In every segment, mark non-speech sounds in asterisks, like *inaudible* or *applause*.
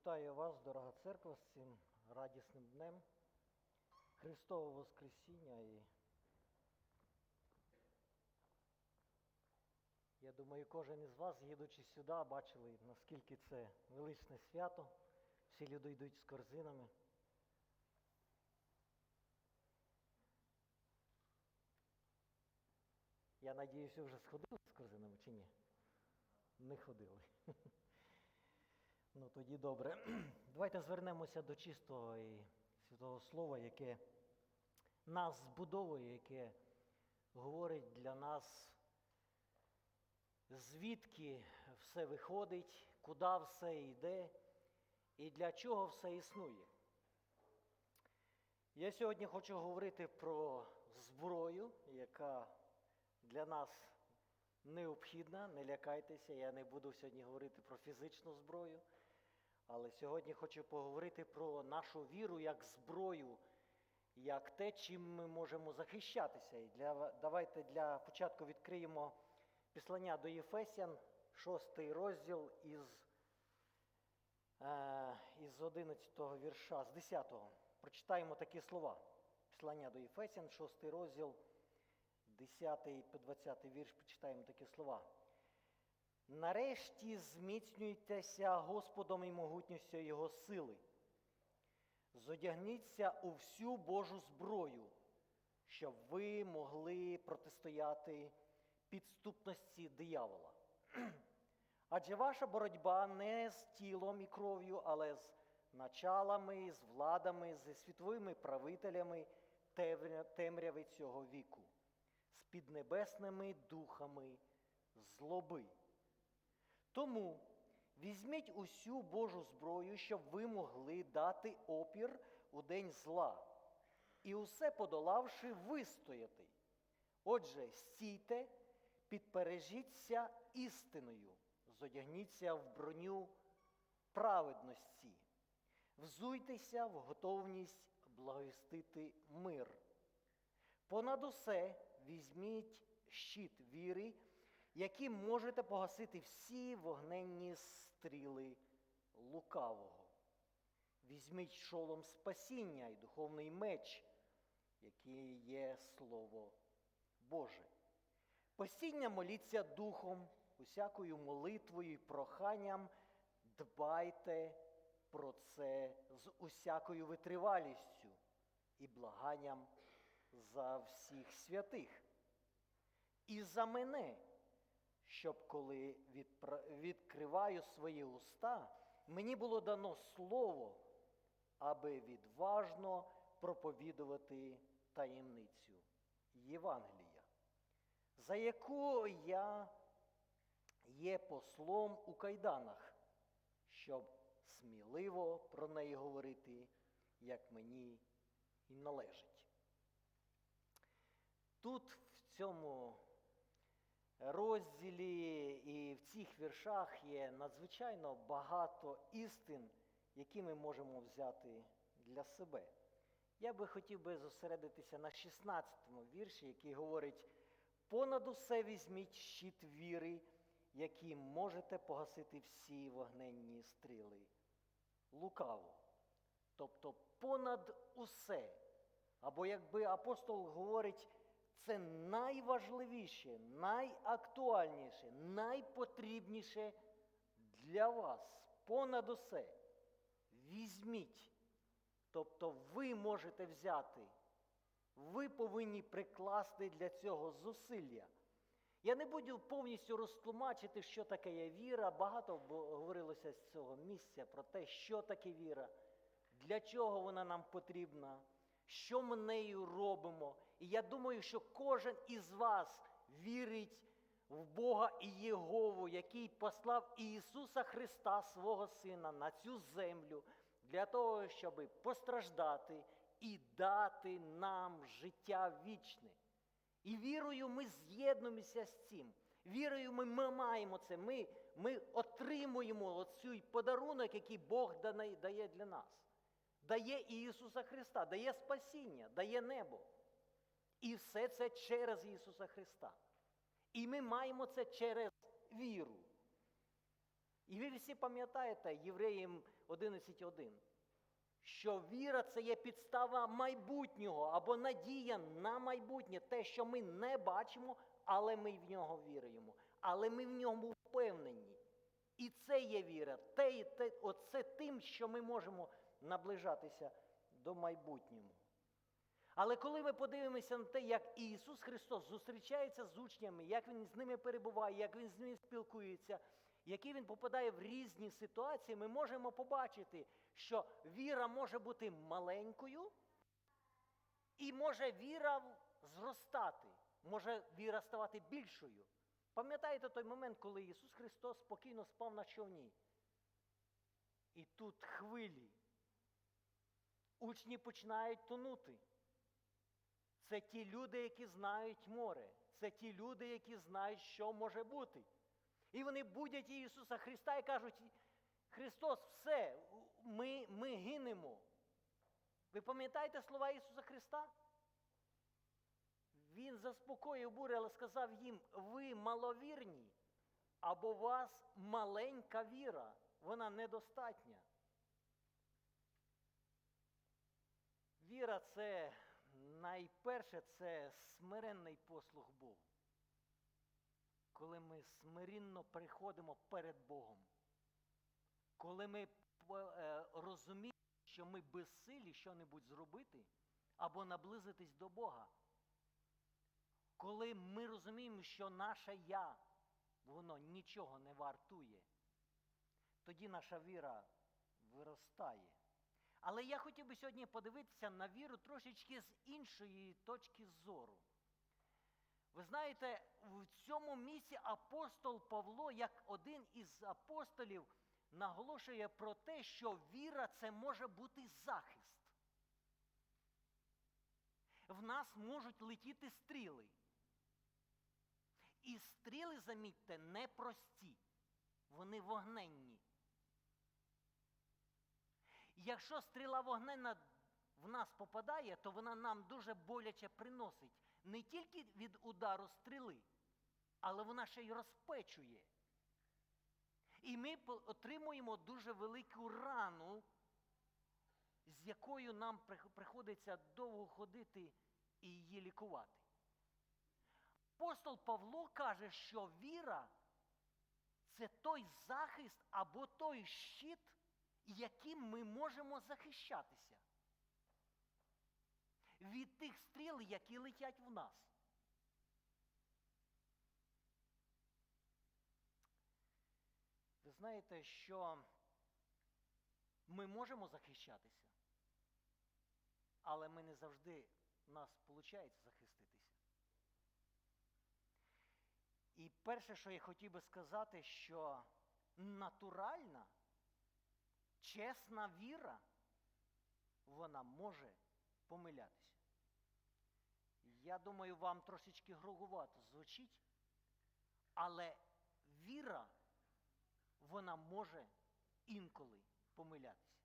Вітаю вас, дорога церква, з цим радісним днем Христового Воскресіння. І я думаю, кожен із вас, їдучи сюди, бачили, наскільки це величне свято. Всі люди йдуть з корзинами. Я надіюся, вже сходили з корзинами чи ні? Не ходили. *laughs* Ну тоді добре. *clears throat* Давайте звернемося до чистого і святого слова, яке нас збудовує, яке говорить для нас, звідки все виходить, куди все йде і для чого все існує. Я сьогодні хочу говорити про зброю, яка для нас необхідна, не лякайтеся, я не буду сьогодні говорити про фізичну зброю, але сьогодні хочу поговорити про нашу віру як зброю, як те, чим ми можемо захищатися. І для, давайте для початку відкриємо післання до Єфесян, шостий розділ із, е, із 11 вірша, з 10. го Прочитаємо такі слова. Післання до Єфесян, шостий розділ. 10 по 20 вірш почитаємо такі слова. Нарешті зміцнюйтеся Господом і могутністю Його сили. Зодягніться у всю Божу зброю, щоб ви могли протистояти підступності диявола. *clears throat* Адже ваша боротьба не з тілом і кров'ю, але з началами, з владами, зі світовими правителями темряви цього віку з піднебесними духами злоби. Тому візьміть усю Божу зброю, щоб ви могли дати опір у день зла, і усе подолавши, вистояти. Отже, стійте, підпережіться істиною, зодягніться в броню праведності, взуйтеся в готовність благовістити мир. Понад усе візьміть щит віри, яким можете погасити всі вогненні стріли лукавого. Візьміть шолом спасіння і духовний меч, який є Слово Боже. Постійно моліться духом, усякою молитвою і проханням, дбайте про це з усякою витривалістю і благанням за всіх святих. І за мене, щоб коли відкриваю свої уста, мені було дано слово, аби відважно проповідувати таємницю Євангелія, за яку я є послом у кайданах, щоб сміливо про неї говорити, як мені і належить. Тут, в цьому розділі і в цих віршах є надзвичайно багато істин, які ми можемо взяти для себе. Я би хотів би зосередитися на 16-му вірші, який говорить: понад усе візьміть щит віри, яким можете погасити всі вогненні стріли. Лукаво. Тобто понад усе. Або якби апостол говорить, це найважливіше, найактуальніше, найпотрібніше для вас. Понад усе. Візьміть. Тобто ви можете взяти. Ви повинні прикласти для цього зусилля. Я не буду повністю розтлумачити, що таке є віра. Багато говорилося з цього місця про те, що таке віра, для чого вона нам потрібна що ми нею робимо. І я думаю, що кожен із вас вірить в Бога і Єгову, який послав Ісуса Христа, свого Сина, на цю землю для того, щоб постраждати і дати нам життя вічне. І вірою ми з'єднуємося з цим. Вірою ми, ми маємо це. Ми ми отримуємо оцей подарунок, який Бог дає для нас дає Ісуса Христа, дає спасіння, дає небо. І все це через Ісуса Христа. І ми маємо це через віру. І ви всі пам'ятаєте Євреїм 11.1, що віра це є підстава майбутнього або надія на майбутнє, те, що ми не бачимо, але ми в нього віруємо. Але ми в ньому впевнені. І це є віра. Те, те, оце тим, що ми можемо наближатися до майбутнього. Але коли ми подивимося на те, як Ісус Христос зустрічається з учнями, як Він з ними перебуває, як Він з ними спілкується, які він попадає в різні ситуації, ми можемо побачити, що віра може бути маленькою, і може віра зростати, може віра ставати більшою. Пам'ятаєте той момент, коли Ісус Христос спокійно спав на човні? І тут хвилі. Учні починають тонути. Це ті люди, які знають море. Це ті люди, які знають, що може бути. І вони будять Ісуса Христа і кажуть, Христос, все, ми, ми гинемо. Ви пам'ятаєте слова Ісуса Христа? Він заспокоїв бурю, але сказав їм, ви маловірні, або у вас маленька віра, вона недостатня. Віра це найперше це смиренний послуг Богу. Коли ми смирінно приходимо перед Богом, коли ми е, розуміємо, що ми безсилі що-небудь зробити або наблизитись до Бога, коли ми розуміємо, що наше я, воно нічого не вартує, тоді наша віра виростає. Але я хотів би сьогодні подивитися на віру трошечки з іншої точки зору. Ви знаєте, в цьому місці апостол Павло, як один із апостолів, наголошує про те, що віра це може бути захист. В нас можуть летіти стріли. І стріли, замітьте, непрості, вони вогненні. Якщо стріла вогненна в нас попадає, то вона нам дуже боляче приносить не тільки від удару стріли, але вона ще й розпечує. І ми отримуємо дуже велику рану, з якою нам приходиться довго ходити і її лікувати. Апостол Павло каже, що віра це той захист або той щит, яким ми можемо захищатися від тих стріл, які летять в нас. Ви знаєте, що ми можемо захищатися, але ми не завжди нас виходить захиститися. І перше, що я хотів би сказати, що натуральна, чесна віра, вона може помилятися. Я думаю, вам трошечки гругувато звучить, але віра, вона може інколи помилятися.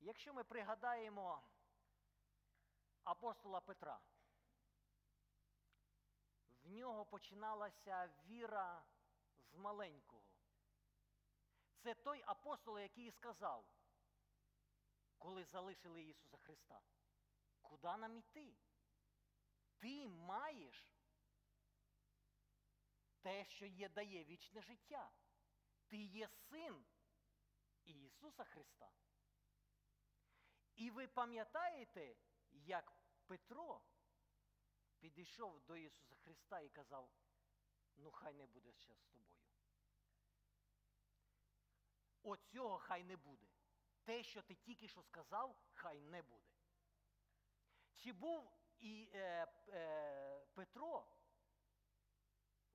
Якщо ми пригадаємо апостола Петра, в нього починалася віра з маленького. Це той апостол, який сказав, коли залишили Ісуса Христа, куди нам іти? Ти маєш те, що є, дає вічне життя. Ти є син Ісуса Христа. І ви пам'ятаєте, як Петро підійшов до Ісуса Христа і казав, ну хай не буде ще з тобою. Оцього хай не буде. Те, що ти тільки що сказав, хай не буде. Чи був і е, е, Петро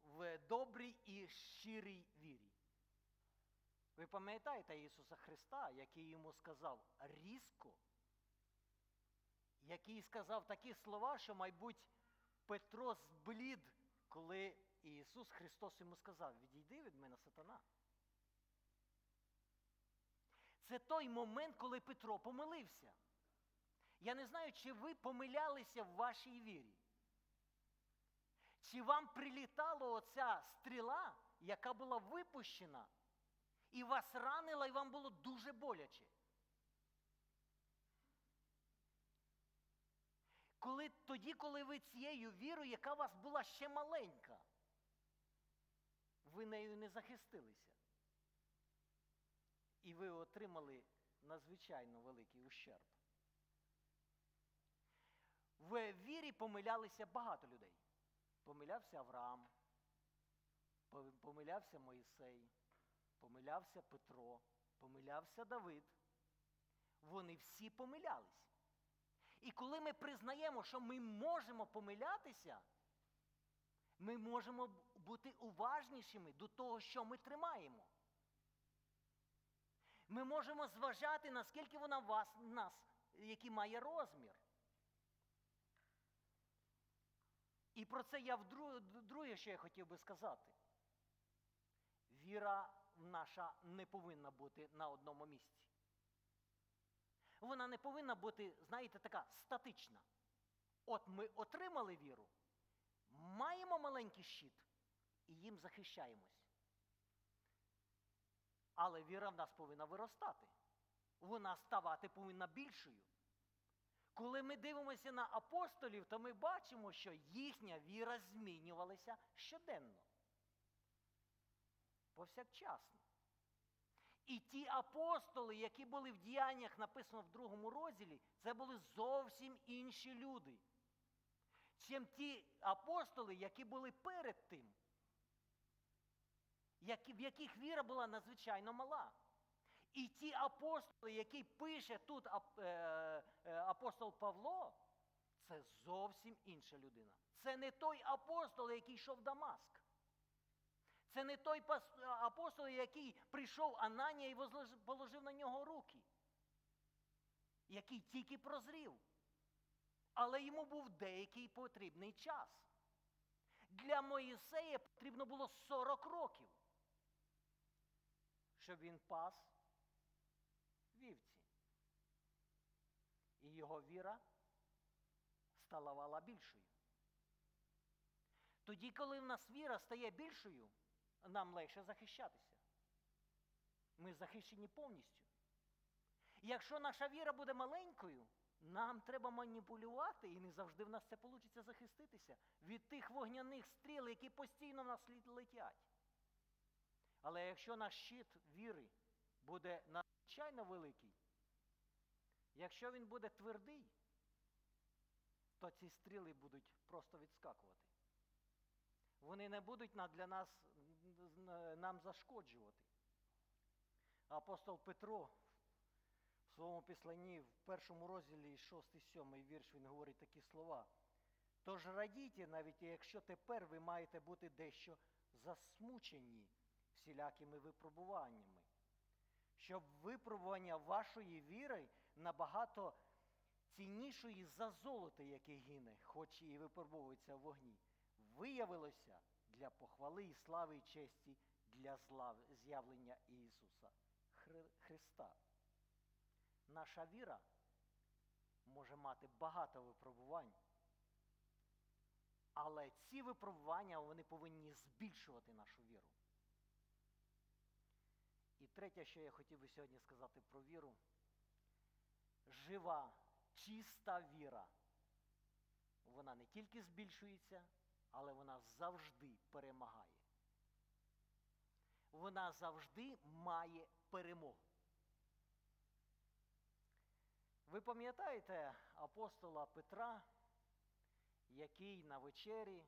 в добрій і щирій вірі? Ви пам'ятаєте Ісуса Христа, який йому сказав різко, який сказав такі слова, що, мабуть, Петро зблід, коли Ісус Христос йому сказав, відійди від мене сатана. Це той момент, коли Петро помилився. Я не знаю, чи ви помилялися в вашій вірі. Чи вам прилітала оця стріла, яка була випущена І вас ранило, і вам було дуже боляче. Коли, тоді, коли ви цією вірою, яка у вас була ще маленька, ви нею не захистилися. І ви отримали надзвичайно великий ущерб. В вірі помилялися багато людей. Помилявся Авраам, помилявся Моїсей, помилявся Петро, помилявся Давид. Вони всі помилялись. І коли ми признаємо, що ми можемо помилятися, ми можемо бути уважнішими до того, що ми тримаємо. Ми можемо зважати, наскільки вона вас, нас, який має розмір. І про це я вдруге, друге, що я хотів би сказати. Віра наша не повинна бути на одному місці. Вона не повинна бути, знаєте, така статична. От ми отримали віру, маємо маленький щит і їм захищаємось. Але віра в нас повинна виростати. Вона ставати повинна більшою. Коли ми дивимося на апостолів, то ми бачимо, що їхня віра змінювалася щоденно. Повсякчасно. І ті апостоли, які були в діяннях, написано в другому розділі, це були зовсім інші люди, чим ті апостоли, які були перед тим, в яких віра була надзвичайно мала. І ті апостоли, які пише тут е, апостол Павло, це зовсім інша людина. Це не той апостол, який йшов в Дамаск. Це не той апостол, який прийшов Ананія і положив на нього руки, який тільки прозрів. Але йому був деякий потрібний час. Для Моїсея потрібно було 40 років, щоб він пас вівці. І його віра ставала більшою. Тоді, коли в нас віра стає більшою, нам легше захищатися. Ми захищені повністю. Якщо наша віра буде маленькою, нам треба маніпулювати, і не завжди в нас це вийде захиститися від тих вогняних стріл, які постійно в нас летять. Але якщо наш щит віри буде надзвичайно великий, якщо він буде твердий, то ці стріли будуть просто відскакувати. Вони не будуть для нас нам зашкоджувати. Апостол Петро в своєму післанні в першому розділі 6-7 вірш він говорить такі слова. Тож радійте, навіть якщо тепер ви маєте бути дещо засмучені всілякими випробуваннями, щоб випробування вашої віри набагато ціннішої за золото, яке гине, хоч і випробовується в вогні, виявилося для похвали і слави і честі для з'явлення Ісуса Христа. Наша віра може мати багато випробувань, але ці випробування вони повинні збільшувати нашу віру. Третє, що я хотів би сьогодні сказати про віру, жива, чиста віра. Вона не тільки збільшується, але вона завжди перемагає. Вона завжди має перемогу. Ви пам'ятаєте апостола Петра, який на вечері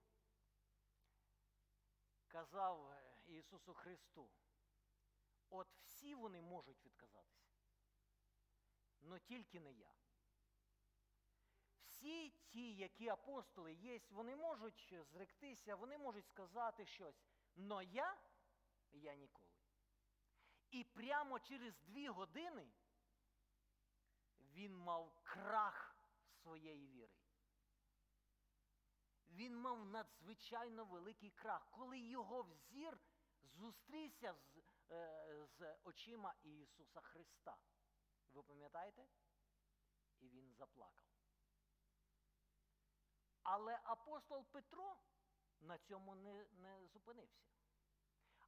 казав Ісусу Христу, от всі вони можуть відказатися, але тільки не я всі ті, які апостоли є, вони можуть зректися, вони можуть сказати щось. Но я, я ніколи. І прямо через дві години він мав крах своєї віри. Він мав надзвичайно великий крах, коли його взір зустрівся з, з очима Ісуса Христа. Ви пам'ятаєте? І він заплакав. Але апостол Петро на цьому не, не зупинився.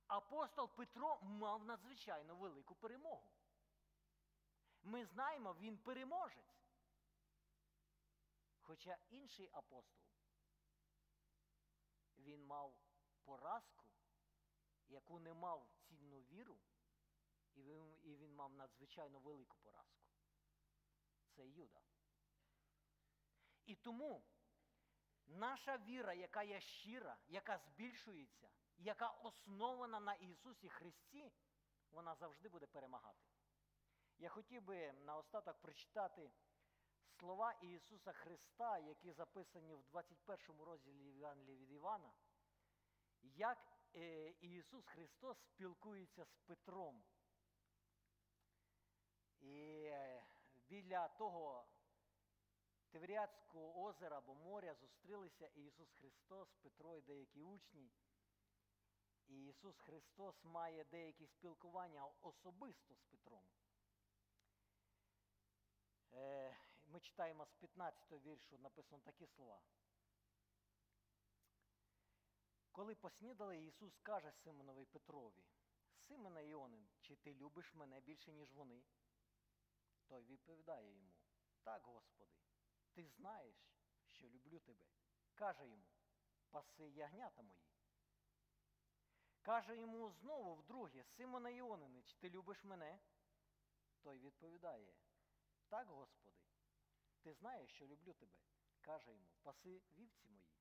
апостол Петро мав надзвичайно велику перемогу. Ми знаємо, він переможець. Хоча інший апостол, він мав поразку, яку не мав цінну віру, і він, і він мав надзвичайно велику поразку. Це Юда. І тому наша віра, яка є щира, яка збільшується, яка основана на Ісусі Христі, вона завжди буде перемагати. Я хотів би наостаток прочитати слова Ісуса Христа, які записані в 21 розділі Євангелія від Івана, як Ісус Христос спілкується з Петром. І е, біля того Тевріатського озера або моря зустрілися Ісус Христос, Петро і деякі учні. І Ісус Христос має деякі спілкування особисто з Петром. Е, Ми читаємо з 15 го віршу, написано такі слова. Коли поснідали, Ісус каже Симонові Петрові, Симона Іонин, чи ти любиш мене більше, ніж вони? Той відповідає йому, так, Господи, ти знаєш, що люблю тебе. Каже йому, паси ягнята мої. Каже йому знову вдруге, Симона Іонини, чи ти любиш мене? Той відповідає, так, Господи, ти знаєш, що люблю тебе. Каже йому, паси вівці мої.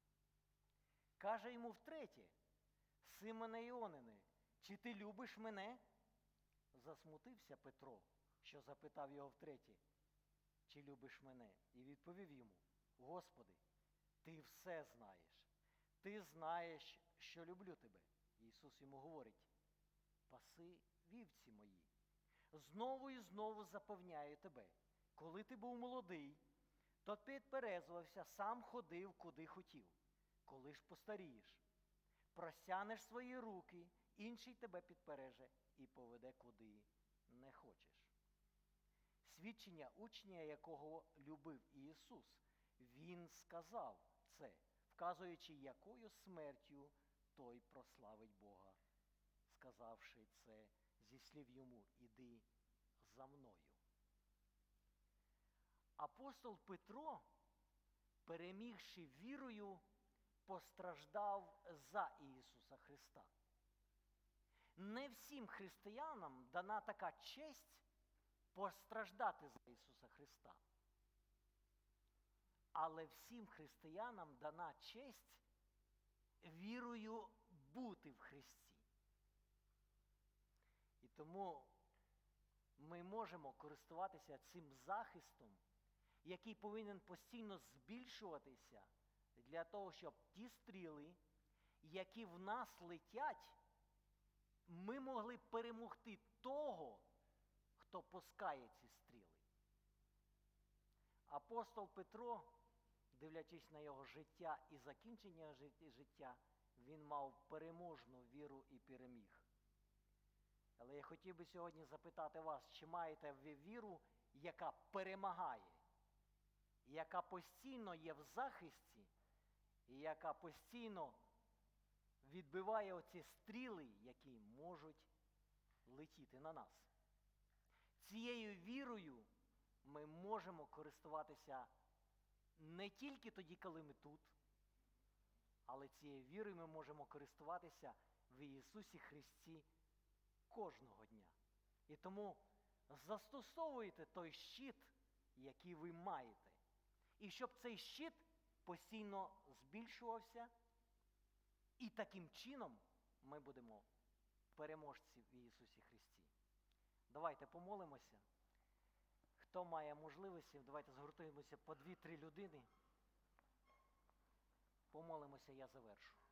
Каже йому втретє, Симоне Іонини, чи ти любиш мене? Засмутився Петро, що запитав його втретє, чи любиш мене? І відповів йому, Господи, ти все знаєш. Ти знаєш, що люблю тебе. Ісус йому говорить, паси вівці мої. Знову і знову запевняю тебе, коли ти був молодий, то підперезувався, сам ходив, куди хотів. Коли ж постарієш, простянеш свої руки, інший тебе підпереже і поведе куди не хочеш. Свідчення учня, якого любив Ісус, Він сказав це, вказуючи, якою смертю той прославить Бога, сказавши це зі слів йому Іди за мною. Апостол Петро, перемігши вірою, постраждав за Ісуса Христа. Не всім християнам дана така честь постраждати за Ісуса Христа. Але всім християнам дана честь вірою бути в Христі. І тому ми можемо користуватися цим захистом, який повинен постійно збільшуватися для того, щоб ті стріли, які в нас летять, ми могли перемогти того, хто пускає ці стріли. Апостол Петро, дивлячись на його життя і закінчення життя, він мав переможну віру і переміг. Але я хотів би сьогодні запитати вас, чи маєте ви віру, яка перемагає, яка постійно є в захисті, і яка постійно відбиває оці стріли, які можуть летіти на нас. Цією вірою ми можемо користуватися не тільки тоді, коли ми тут, але цією вірою ми можемо користуватися в Ісусі Христі кожного дня. І тому застосовуйте той щит, який ви маєте. І щоб цей щит постійно збільшувався, і таким чином ми будемо переможці в Ісусі Христі. Давайте помолимося. Хто має можливості, давайте згуртуємося по дві-три людини. Помолимося, я завершу.